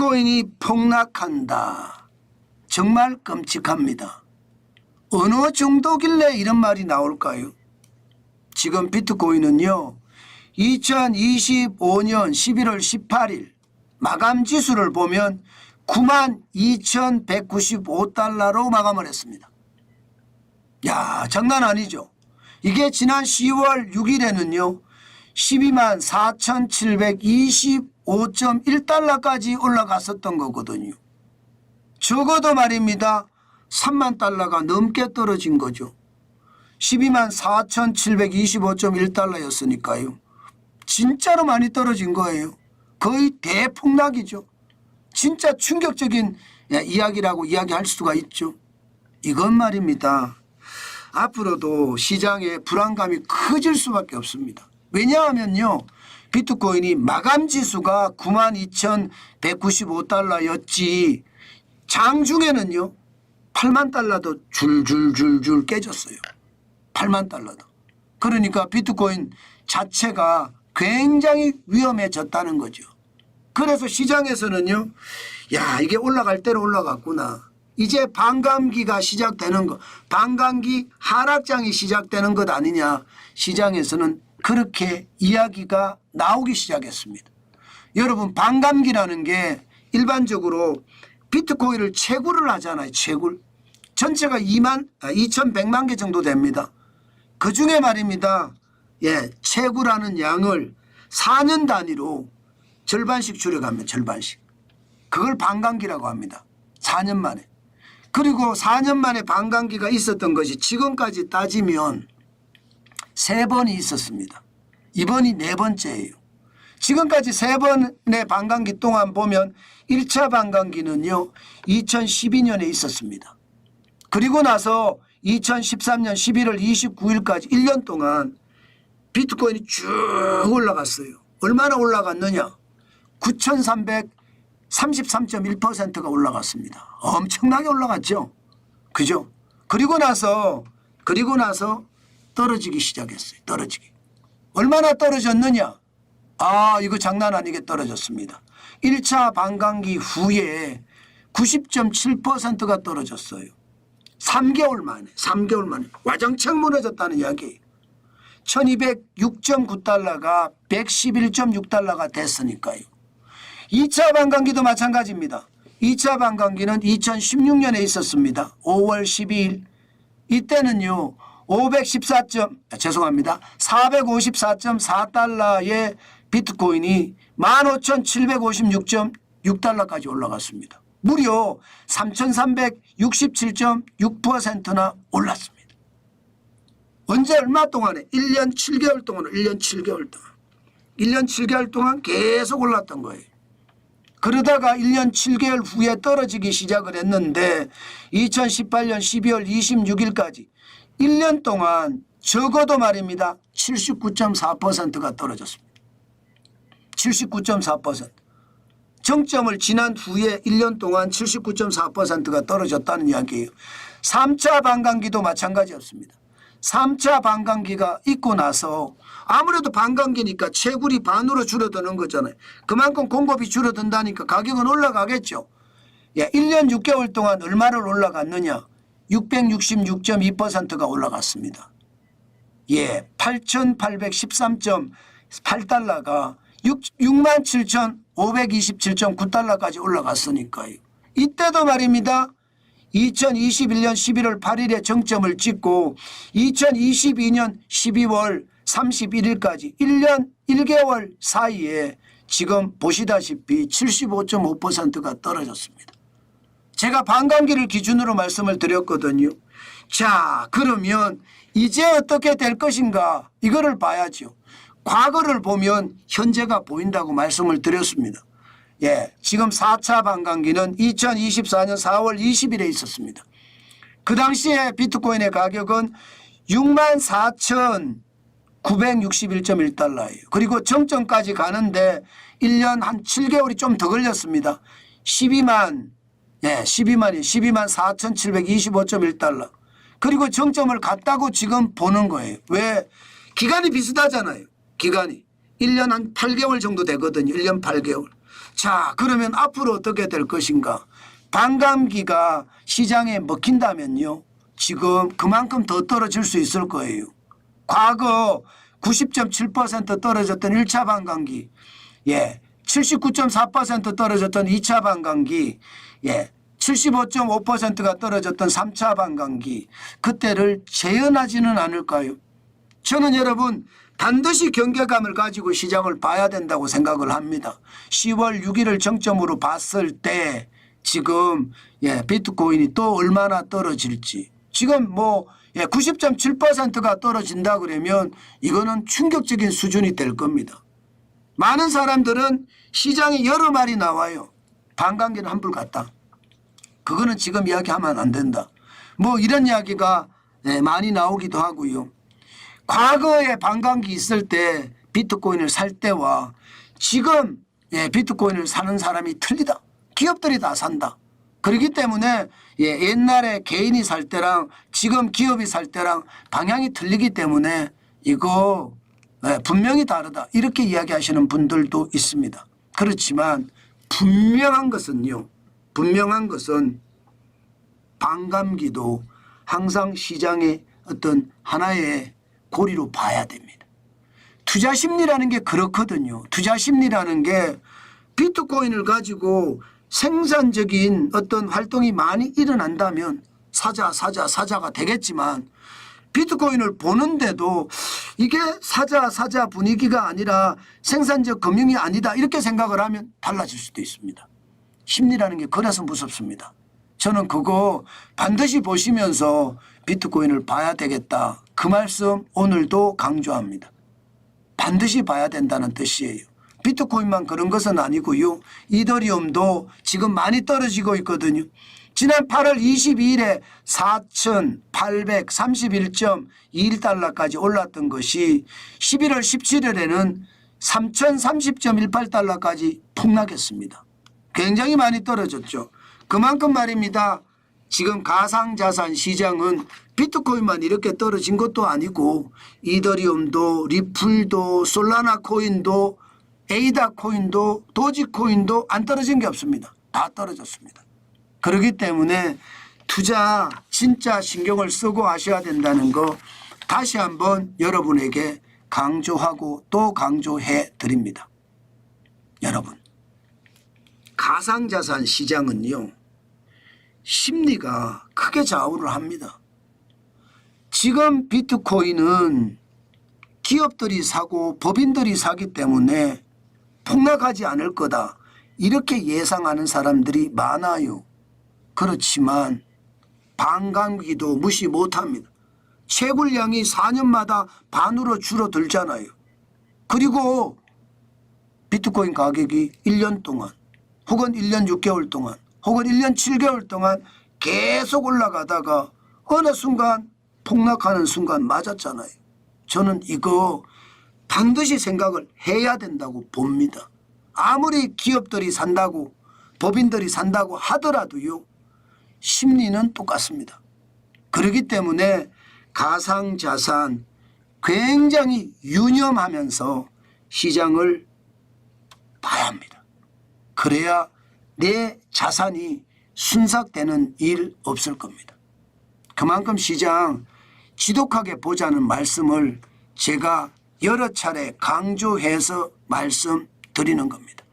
비트코인이 폭락한다. 정말 끔찍합니다. 어느 정도길래 이런 말이 나올까요? 지금 비트코인은요. 2025년 11월 18일 마감 지수를 보면 92,195달러로 마감을 했습니다. 야, 장난 아니죠. 이게 지난 10월 6일에는요. 12만 4,725.1달러까지 올라갔었던 거거든요. 적어도 말입니다. 3만 달러가 넘게 떨어진 거죠. 12만 4,725.1달러였으니까요. 진짜로 많이 떨어진 거예요. 거의 대폭락이죠. 진짜 충격적인 예, 이야기라고 이야기할 수가 있죠. 이건 말입니다. 앞으로도 시장의 불안감이 커질 수밖에 없습니다. 왜냐하면요. 비트코인이 마감 지수가 92,195달러였지 장중에는요. 8만 달러도 줄줄줄줄 깨졌어요. 8만 달러도. 그러니까 비트코인 자체가 굉장히 위험해졌다는 거죠. 그래서 시장에서는요. 야 이게 올라갈 대로 올라갔구나. 이제 반감기가 시작되는 거. 반감기 하락장이 시작되는 것 아니냐. 시장에서는 그렇게 이야기가 나오기 시작했습니다. 여러분 반감기라는 게 일반적으로 비트코인을 채굴을 하잖아요. 채굴. 전체가 2만, 아, 2,100만 개 정도 됩니다. 그 중에 말입니다. 예, 채굴하는 양을 4년 단위로 절반씩 줄여가면 절반씩. 그걸 반감기라고 합니다. 4년 만에. 그리고 4년 만에 반감기가 있었던 것이 지금까지 따지면 세 번이 있었습니다. 이번이 네 번째예요. 지금까지 세 번의 반감기 동안 보면 1차 반감기는요. 2012년에 있었습니다. 그리고 나서 2013년 11월 29일까지 1년 동안 비트코인이 쭉 올라갔어요. 얼마나 올라갔느냐? 9,333.1%가 올라갔습니다. 엄청나게 올라갔죠. 그죠? 그리고 나서 그리고 나서 떨어지기 시작했어요. 떨어지기. 얼마나 떨어졌느냐? 아, 이거 장난 아니게 떨어졌습니다. 1차 반감기 후에 90.7%가 떨어졌어요. 3개월 만에, 3개월 만에 와장창 무너졌다는 이야기예요. 1206.9달러가 111.6달러가 됐으니까요. 2차 반감기도 마찬가지입니다. 2차 반감기는 2016년에 있었습니다. 5월 12일. 이때는요. 514. 아, 죄송합니다. 454.4달러의 비트코인이 15,756.6달러까지 올라갔습니다. 무려 3,367.6%나 올랐습니다. 언제 얼마 동안에 1년 7개월 동안 1년 7개월 동안 1년 7개월 동안 계속 올랐던 거예요. 그러다가 1년 7개월 후에 떨어지기 시작을 했는데 2018년 12월 26일까지 1년 동안 적어도 말입니다. 79.4%가 떨어졌습니다. 79.4%. 정점을 지난 후에 1년 동안 79.4%가 떨어졌다는 이야기예요. 3차 반감기도 마찬가지였습니다. 3차 반감기가 있고 나서 아무래도 반감기니까 채굴이 반으로 줄어드는 거잖아요. 그만큼 공급이 줄어든다니까 가격은 올라가겠죠. 예, 1년 6개월 동안 얼마를 올라갔느냐? 666.2%가 올라갔습니다. 예, 8,813.8달러가 67,527.9달러까지 올라갔으니까요. 이때도 말입니다. 2021년 11월 8일에 정점을 찍고 2022년 12월 31일까지 1년 1개월 사이에 지금 보시다시피 75.5%가 떨어졌습니다. 제가 반감기를 기준으로 말씀을 드렸거든요. 자, 그러면 이제 어떻게 될 것인가? 이거를 봐야죠. 과거를 보면 현재가 보인다고 말씀을 드렸습니다. 예, 지금 4차 반감기는 2024년 4월 20일에 있었습니다. 그 당시에 비트코인의 가격은 64,961.1달러예요. 그리고 정점까지 가는데 1년 한 7개월이 좀 더 걸렸습니다. 12만, 예, 12만이 12만 4,725.1달러. 그리고 정점을 갔다고 지금 보는 거예요. 왜? 기간이 비슷하잖아요. 기간이. 1년 한 8개월 정도 되거든요. 1년 8개월. 자, 그러면 앞으로 어떻게 될 것인가? 반감기가 시장에 먹힌다면요. 지금 그만큼 더 떨어질 수 있을 거예요. 과거 90.7% 떨어졌던 1차 반감기, 예, 79.4% 떨어졌던 2차 반감기, 예, 75.5%가 떨어졌던 3차 반감기, 그때를 재현하지는 않을까요? 저는 여러분 반드시 경계감을 가지고 시장을 봐야 된다고 생각을 합니다. 10월 6일을 정점으로 봤을 때 지금 예, 비트코인이 또 얼마나 떨어질지 지금 뭐 예, 90.7%가 떨어진다 그러면 이거는 충격적인 수준이 될 겁니다. 많은 사람들은 시장에 여러 말이 나와요. 반감기는 환불 같다. 그거는 지금 이야기하면 안 된다. 뭐 이런 이야기가 예, 많이 나오기도 하고요. 과거에 반감기 있을 때 비트코인을 살 때와 지금 예, 비트코인을 사는 사람이 틀리다. 기업들이 다 산다. 그렇기 때문에 예, 옛날에 개인이 살 때랑 지금 기업이 살 때랑 방향이 틀리기 때문에 이거 예, 분명히 다르다. 이렇게 이야기하시는 분들도 있습니다. 그렇지만 분명한 것은요. 분명한 것은 반감기도 항상 시장의 어떤 하나의 고리로 봐야 됩니다. 투자 심리라는 게 그렇거든요. 투자 심리라는 게 비트코인을 가지고 생산적인 어떤 활동이 많이 일어난다면 사자, 사자, 사자가 되겠지만 비트코인을 보는데도 이게 사자, 사자 분위기가 아니라 생산적 금융이 아니다 이렇게 생각을 하면 달라질 수도 있습니다. 심리라는 게 그래서 무섭습니다. 저는 그거 반드시 보시면서 비트코인을 봐야 되겠다. 그 말씀 오늘도 강조합니다. 반드시 봐야 된다는 뜻이에요. 비트코인만 그런 것은 아니고요. 이더리움도 지금 많이 떨어지고 있거든요. 지난 8월 22일에 4,831.21달러까지 올랐던 것이 11월 17일에는 3,030.18달러까지 폭락했습니다. 굉장히 많이 떨어졌죠. 그만큼 말입니다. 지금 가상자산 시장은 비트코인만 이렇게 떨어진 것도 아니고 이더리움도 리플도 솔라나 코인도 에이다 코인도 도지 코인도 안 떨어진 게 없습니다. 다 떨어졌습니다. 그렇기 때문에 투자 진짜 신경을 쓰고 하셔야 된다는 거 다시 한번 여러분에게 강조하고 또 강조해 드립니다. 여러분 가상자산 시장은요 심리가 크게 좌우를 합니다. 지금 비트코인은 기업들이 사고 법인들이 사기 때문에 폭락하지 않을 거다. 이렇게 예상하는 사람들이 많아요. 그렇지만 반감기도 무시 못합니다. 채굴량이 4년마다 반으로 줄어들잖아요. 그리고 비트코인 가격이 1년 동안 혹은 1년 6개월 동안 혹은 1년 7개월 동안 계속 올라가다가 어느 순간 폭락하는 순간 맞았잖아요. 저는 이거 반드시 생각을 해야 된다고 봅니다. 아무리 기업들이 산다고 법인들이 산다고 하더라도요. 심리는 똑같습니다. 그렇기 때문에 가상자산 굉장히 유념하면서 시장을 봐야 합니다. 그래야 내 자산이 순삭되는 일 없을 겁니다. 그만큼 시장 지독하게 보자는 말씀을 제가 여러 차례 강조해서 말씀드리는 겁니다.